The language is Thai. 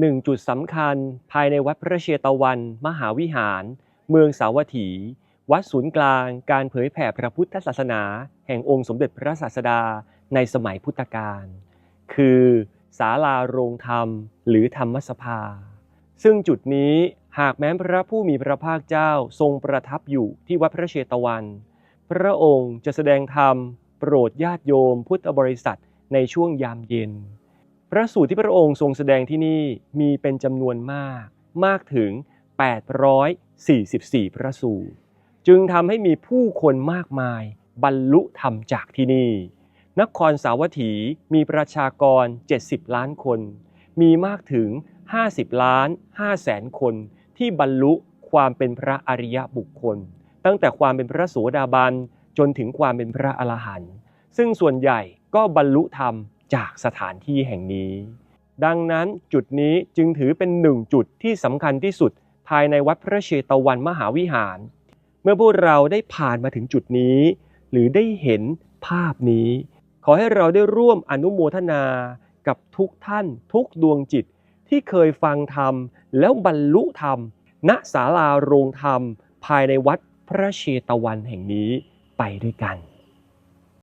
หนึ่งจุดสำคัญ ภายในวัดพระเชตวัน มหาวิหาร เมืองสาวัตถี วัดศูนย์กลางการเผยแผ่พระพุทธศาสนา แห่งองค์สมเด็จพระศาสดาในสมัยพุทธกาลคือศาลาโรงธรรม หรือธรรมสภา ซึ่งจุดนี้หากแม้พระผู้มีพระภาคเจ้าทรงประทับอยู่ที่วัดพระเชตวัน พระองค์จะแสดงธรรมโปรดญาติโยมพุทธบริษัทในช่วงยามเย็น ระสูตรที่พระองค์ทรงแสดงที่นี่มีเป็นจำนวนมาก มากถึง 844 พระสูตร จึงทำให้มีผู้คนมากมายบรรลุธรรมจากที่นี่ นครสาวัตถีมีประชากร 70 ล้านคน มีมากถึง 50 ล้าน5แสนคน ที่บรรลุความเป็นพระอริยบุคคล ตั้งแต่ความเป็นพระโสดาบันจนถึงความเป็นพระอรหันต์ซึ่งส่วนใหญ่ก็บรรลุธรรม จากสถานที่แห่งนี้ ดังนั้นจุดนี้จึงถือเป็นหนึ่งจุดที่สำคัญที่สุดภายในวัดพระเชตวันมหาวิหาร เมื่อพวกเราได้ผ่านมาถึงจุดนี้ หรือได้เห็นภาพนี้ ขอให้เราได้ร่วมอนุโมทนากับทุกท่านทุกดวงจิตที่เคยฟังธรรม แล้วบรรลุธรรม ณศาลาโรงธรรม ภายในวัดพระเชตวันแห่งนี้ไปด้วยกัน